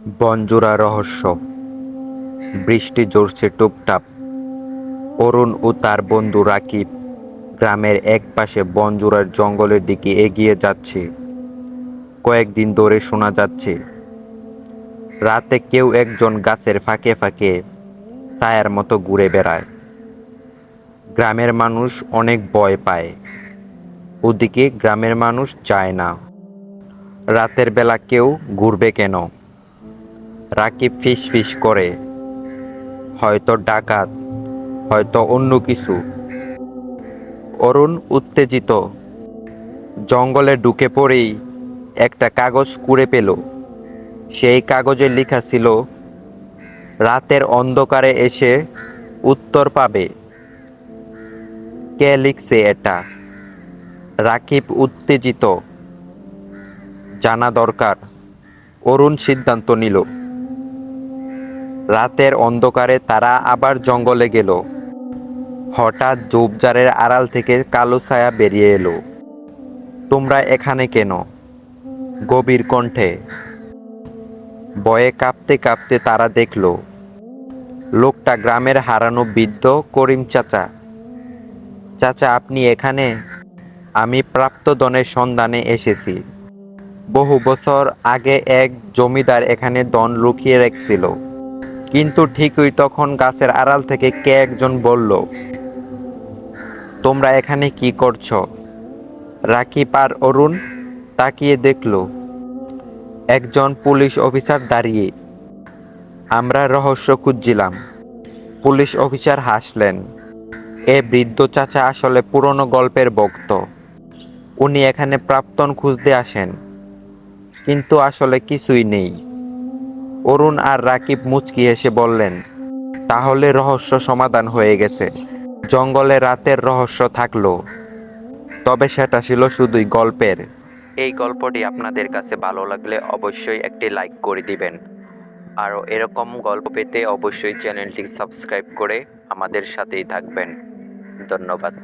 বনজোড়া রহস্য। বৃষ্টি জড়ছে টুপটাপ। অরুণ ও তার বন্ধু রাকিব গ্রামের এক পাশে বনজোড়ার জঙ্গলের দিকে এগিয়ে যাচ্ছে। কয়েকদিন ধরে শোনা যাচ্ছে, রাতে কেউ একজন গাছের ফাঁকে ফাঁকে ছায়ার মতো ঘুরে বেড়ায়। গ্রামের মানুষ অনেক ভয় পায়, ওদিকে গ্রামের মানুষ যায় না। রাতের বেলা কেউ ঘুরবে কেন? রাকিব ফিস ফিস করে। হয়তো ডাকাত, হয়তো অন্য কিছু। অরুণ উত্তেজিত। জঙ্গলে ঢুকে পড়েই একটা কাগজ কুড়ে পেল। সেই কাগজে লেখা ছিল, রাতের অন্ধকারে এসে উত্তর পাবে। কে লিখছে এটা? রাকিব উত্তেজিত। জানা দরকার। অরুণ সিদ্ধান্ত নিল। রাতের অন্ধকারে তারা আবার জঙ্গলে গেল। হঠাৎ ঝোপঝাড়ের আড়াল থেকে কালো ছায়া বেরিয়ে এলো। তোমরা এখানে কেন? গভীর কণ্ঠে। বয়ে কাঁপতে কাঁপতে তারা দেখল, লোকটা গ্রামের হারানো বৃদ্ধ করিম চাচা। চাচা, আপনি এখানে? আমি প্রাপ্ত দনের সন্ধানে এসেছি। বহু বছর আগে এক জমিদার এখানে দন লুকিয়ে রেখেছিল। কিন্তু ঠিকই তখন গাছের আড়াল থেকে কে একজন বলল, তোমরা এখানে কি করছ? রাকিব আর অরুণ তাকিয়ে দেখল, একজন পুলিশ অফিসার দাঁড়িয়ে। আমরা রহস্য খুঁজছিলাম। পুলিশ অফিসার হাসলেন, এ বৃদ্ধ চাচা আসলে পুরনো গল্পের ভক্ত। উনি এখানে প্রাক্তন খুঁজতে আসেন। কিন্তু আসলে কিছুই নেই। অরুণ আর রাকিব মুচকি এসে বললেন, তাহলে রহস্য সমাধান হয়ে গেছে। জঙ্গলে রাতের রহস্য থাকল। তবে সেটা ছিল শুধুই গল্পের। এই গল্পটি আপনাদের কাছে ভালো লাগলে অবশ্যই একটি লাইক করে দিবেন। আরও এরকম গল্প পেতে অবশ্যই চ্যানেলটি সাবস্ক্রাইব করে আমাদের সাথেই থাকবেন। ধন্যবাদ।